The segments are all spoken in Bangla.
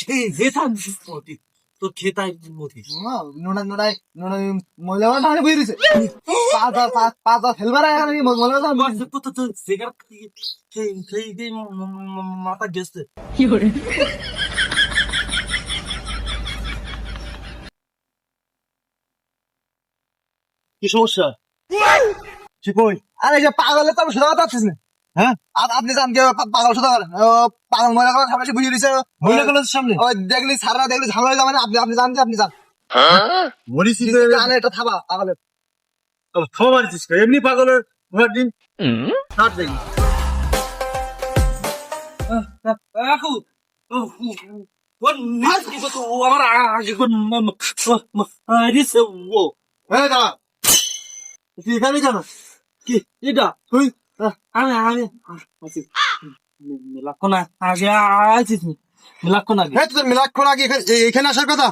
খেয়ে থাকবি মতি তোর খেতাই মতি নোনা নোনাই নোনাই মহিলা ঠান্ডা বই দিছে পাঁচ পাঁচ পাঁচ ফেলবার আগে মহিলা বস তো তো তো সিগারেট খেয়ে খেয়ে খেয়ে মাথা গেছে। কি সমস্যা ঠিক কই আরে যে পাগলে তো আমি সোজা কথা আছিস না। হ্যাঁ? আপনি জান কে পাগল ও, পাগল মহিলা করে সামনে বুঝিয়ে দিছে। মহিলা কলেজের সামনে? ওই দেখলি সারা দেখলি ঝামেলা যাবে না? আপনি আপনি জান যে আপনি জান মরিসি জানে এটা থাবা পাগলের। খাওয়া মারিছিস এমনি পাগলের ঘোরার দিন। হাত দেখি। কাকু কোন নিস তো আমার আগে কোন মারিছে ও। এই দাঁড়া। তুই এখানে কেন? কি এটা তুই আমি আমি আছি মিলাক্ষণ আগে আছিস মিলাক্ষণ আগে হ্যাঁ তুই মিলাক্ষণ আগে এখানে আসার কথা?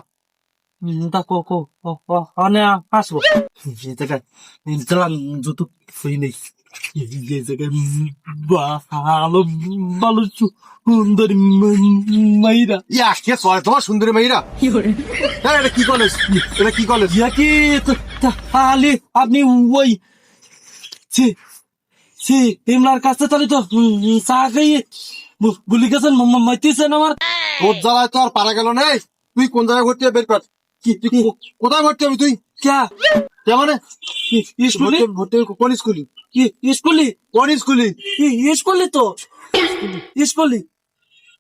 তা কো কো অনে আসব। যে জায়গায় জুতো ফুই নেই। যে জায়গায় ভালো ভালো সুন্দর মাইরা ইয়া কে সয় তোমার সুন্দরী মেয়েরা হ্যাঁ এটা কি কলেজ এটা কি কলেজ ইয়া কি তাহলে আপনি ওই সে ইমরার কাছে তাহলে তো চা খাইয়ে বলি গেছেন মাইতেছেন আমার। তোর জ্বালায় তো আর পারা গেল নেই তুই কোন জায়গায় ভর্তি বের কর। কি তুই কোথায় ভর্তি হবি তুই? ক্যা কে মানে? স্কুলে? ভর্তি- কোন স্কুলি? স্কুলে? কোন স্কুলি? স্কুলে তো। স্কুলে।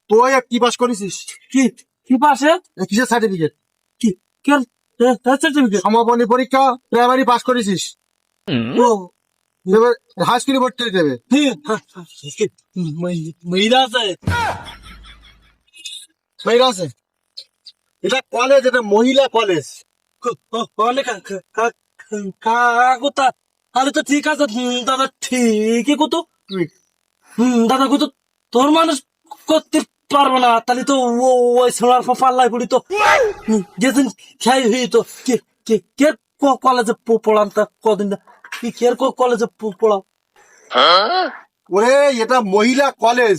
তুই কি পাস করেছিস? কি কি পাশে কিসের সার্টিফিকেট কি কেন সার্টিফিকেট সমাপনী পরীক্ষা প্রাইমারি পাস করেছিস। ও এবার হাই স্কুলে ভর্তি হতে হবে মহিলা আছে। মেয়েরা আছে। এটা কলেজ এটা মহিলা কলেজ কাকুতা তাহলে তো ঠিক আছে দাদা ঠিকই কত দাদা কত তোর মানুষ করতে পারব না তাহলে তো ও ওই সোনার পাল্লাই পড়ি তো যেদিন খাই হই তো কে কে কে ক- কলেজে পড়ান তা কদিন না কি কে ক- কলেজে পড়াও। ওরে এটা মহিলা কলেজ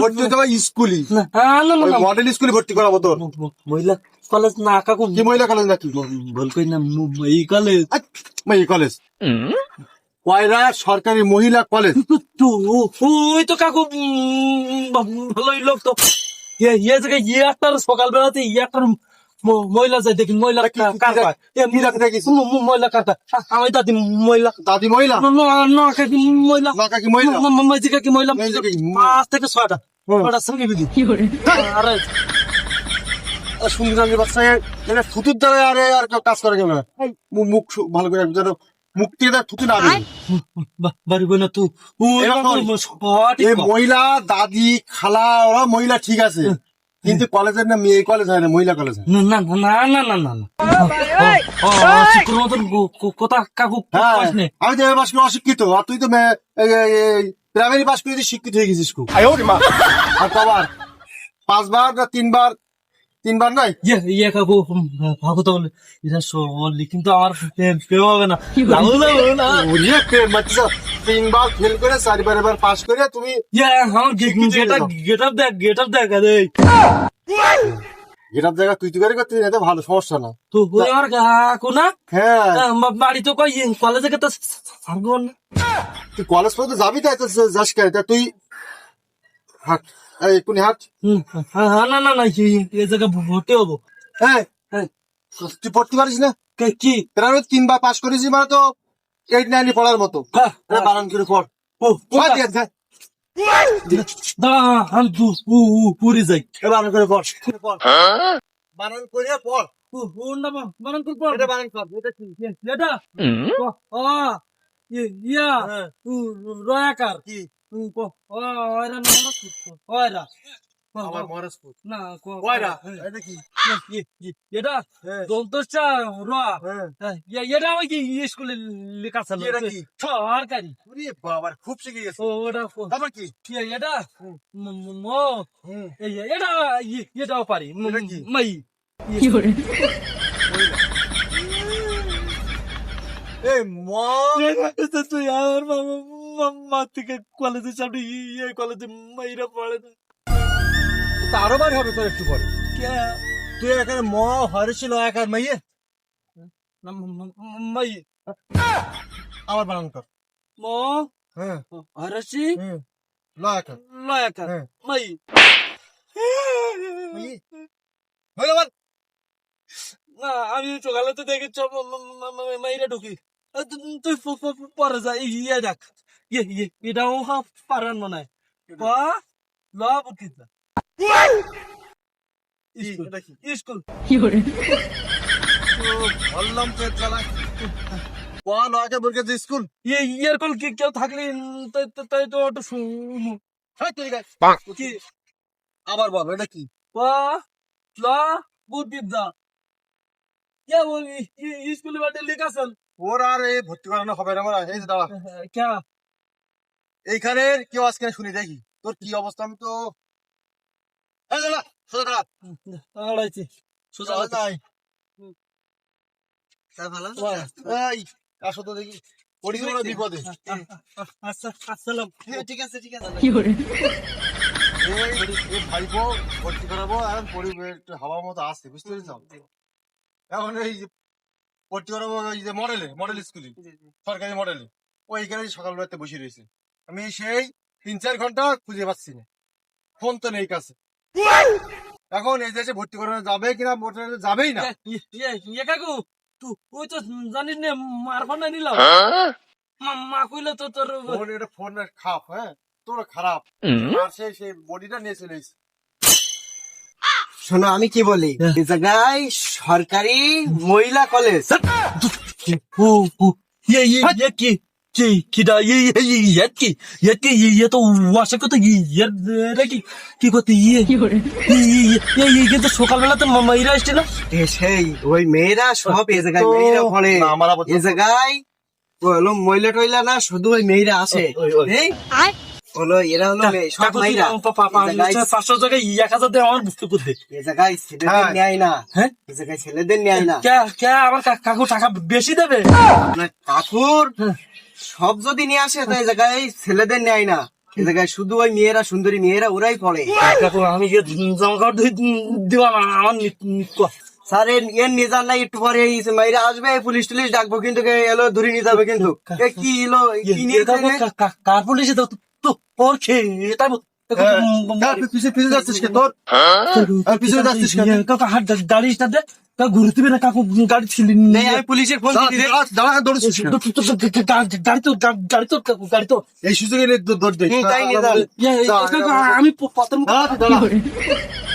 ভর্তি হতে হবে স্কুলে না না না, ওই না। মডেল স্কুলে ভর্তি করাবো তোর। মহিলা কলেজ না কাকু। কি মহিলা কলেজ নাকি? ভুল কই না এই কলেজ এই কলেজ কয়রা সরকারি মহিলা কলেজ ওই তো কাকু উম, ভালোই লোক তো। ইয়ে ইয়ে জায়গায় ইয়ে একটা সকাল বেলাতে ইয়ে একটা ম- মহিলা যায় দেখি মহিলা আমি দাদি দাদি কাকি পাঁচ থেকে ছয়টা। ছয়টা সঙ্গে বিধি। আরে সুন্দর বাচ্চা থুতুর দ্বারা আরে আর কাজ করে কেন? মুখ ভালো করে যেন মুখ থেকে তার থুতু না। বাড়ি না তুই। মহিলা দাদি খালা ওরা মহিলা ঠিক আছে। কিন্তু কলেজের না মেয়ে কলেজ হয় না মহিলা কলেজ হয়। না না না না না না না মতন কাকু হ্যাঁ। আমি তো পাশ করে অশিক্ষিত আর তুই তো প্রাইমারি পাস করে তুই শিক্ষিত হয়ে গেছিস খুব আর কবার? পাঁচবার না তিনবার? তিনবার নাই ইয়ে ইয়ে কাকু কাকু তো এটা কিন্তু আমার প্রেম হবে না। প্রেম বাচ্চা তিনবার ফেল করে চারবার এবার পাস করে তুমি ইয়ে আমার গেট। আপ দেখ গেট আপ দেখ রে যেটার জায়গা তুই তুই করে করতে এটা ভালো সমস্যা না। তো ওই আমার কাকু না? হ্যাঁ। বাড়ি তো কই কলেজে সারগো না। তুই কলেজ পর্যন্ত যাবি তাই তো যাস কে তা তুই হাট। এই কোনি হ্যাঁ, হ্যাঁ, না না না এই এই জায়গায় ভর্তি হব। হ্যাঁ হ্যাঁ। তুই পড়তে পারিস না? কি প্রাইমারি তিনবার পাস করেছি মানে তো এইট নাইনে পড়ার মতো। হ্যাঁ, বানান করে পড়। ও পড় পুরি যাই। বানান করে পড়। পড় বানান করে পড়। বানান কর পর এটা বানান কর এটা কি? ইয়া হ্যাঁ। রয়াকার। কি? উ, ক ও ওরা না মরা ওরা আমার মহারাজপুর না ক- কয়রা হ্যাঁ। এটা কি এটা? হ্যাঁ। দন্তচা র হ্যাঁ। ইয়া- এটা আমি কি স্কুলে লেখা ছিল? এটা কি? সরকারি। ওরে বাবা খুব শিখে গেছে। ওটা তারপর কি? এটা? ম- ম- ম হুম। এই যে, এটা এটাও পারি। ম- কি? মাই এই মা! তুই আমার মামা মা থেকে কলেজের সামনে ইয়ে কলেজে মাইরা পড়ে। না তা আরও বার হবে তোর একটু পরে। কে? তুই এখানে ম হরেছিল একার মাইয়ে। না, ম- ম- ম- আবার বানান কর। ম? হ্যাঁ। হরসি হুম। ল একার লয়াকা হ্যাঁ। মাই মাইয়ে। হইল বল না আমি সকালে তো দেখি চপ মাইরা ঢুকি। তুই পরে যা ইয়ে দেখ। ইয়ে ইয়ে এটাও পারান মনে হয় পা ল বুকিত কি? স্কুল স্কুল ইয়ে ইয়ের কল কি কেউ থাকলে তাই তো একটু শুনু কি আবার বল এটা কি ইয়া স্কুলে বাটে লিখাছেন ওর আর এই ভর্তি করানো হবে না এই দাঁড়া এইখানে কেউ আজকে শুনি দেখি। তোর কি অবস্থা? আমি তো আসো তো দেখি। বিপদে? আচ্ছা ঠিক আছে ঠিক আছে। এই এই ভর্তি করাবো এখন পরিবেশ হাওয়া মতো আসছে বুঝতে পেরেছ? এখন এই যে ভর্তি করাবো এই যে মডেলে মডেল স্কুলে সরকারি মডেলে। ও এইখানে সকালবেলাতে বসে রয়েছে। আমি সেই তিন চার ঘণ্টা খুঁজে পাচ্ছি না। ফোন তো নেই কাছে। এখন এই দেশে ভর্তি করানো যাবে কিনা মোটরে যাবেই না। কাকু তুই তো জানিস না মারফা না নিলাম। মা- কইলে তো তোর ফোন এটা ফোন খাপ হ্যাঁ? তোর খারাপ। আর সেই সেই বডিটা নিয়ে চলে শোনো আমি কি বলি? হ্যাঁ। এই জায়গায় সরকারি মহিলা কলেজ। ইয়ে ইয়ে ইয়ে কি? কি কিডা ইয়ে ইয়ে কি ইয়ে কি ইয়ে তো ওয়াশা কত ইয়ে রে কি করতে ইয়ে ইয়ে ইয়ে কিন্তু সকালবেলা তো মাইরা আসছিল এ সেই ওই মেয়েরা সব এ জায়গায় মেয়েরা না, আবার- এ জায়গায় হলো মহিলা টইলা না শুধু ওই মেয়েরা আসে। এই, হলো এরা হলো সব মেয়েরা। পাঁচশো জায়গায় এক হাজার দিয়ে আমার বুঝতে করতে এ জায়গায় ছেলেদের হ্যাঁ। নেয় না। হ্যাঁ? এ জায়গায় ছেলেদের নেয় না। কে কে আমার কাকু টাকা বেশি দেবে? কাকুর হ্যাঁ। সব যদি নিয়ে আসে তো এই জায়গায় ছেলেদের নেয় না। এ জায়গায় শুধু ওই মেয়েরা সুন্দরী মেয়েরা ওরাই পড়ে। কাকু আমি যে জামা কাপড় দিবা না আমার ক- স্যার এর নিজার নাই একটু পরে এই মাইরা আসবে পুলিশ টুলিশ ডাকবো কিন্তু কে এলো ধরে নিয়ে যাবে কিন্তু। কি এলো কি নিয়ে কা- কা- কার পুলিশে? তো তো ওর খেয়ে হ্যাঁ, হ্যাঁ, তুই পিছিয়ে পিছিয়ে যাচ্ছিস কে তোর? আর পিছনে যাচ্ছিস? ইয়ে, কাকু হাত গাড়িটা দে। কাকু ঘুরতে দিবে না কাকু গাড়ি ছিল নেই আমি পুলিশের ফোন দিতে দাঁড়া, দাঁড়া, গাড়ি তো গাড়ি তো কাকু গাড়ি তো এই সুযোগে দৌড়। ইয়ে, আমি প্রথম।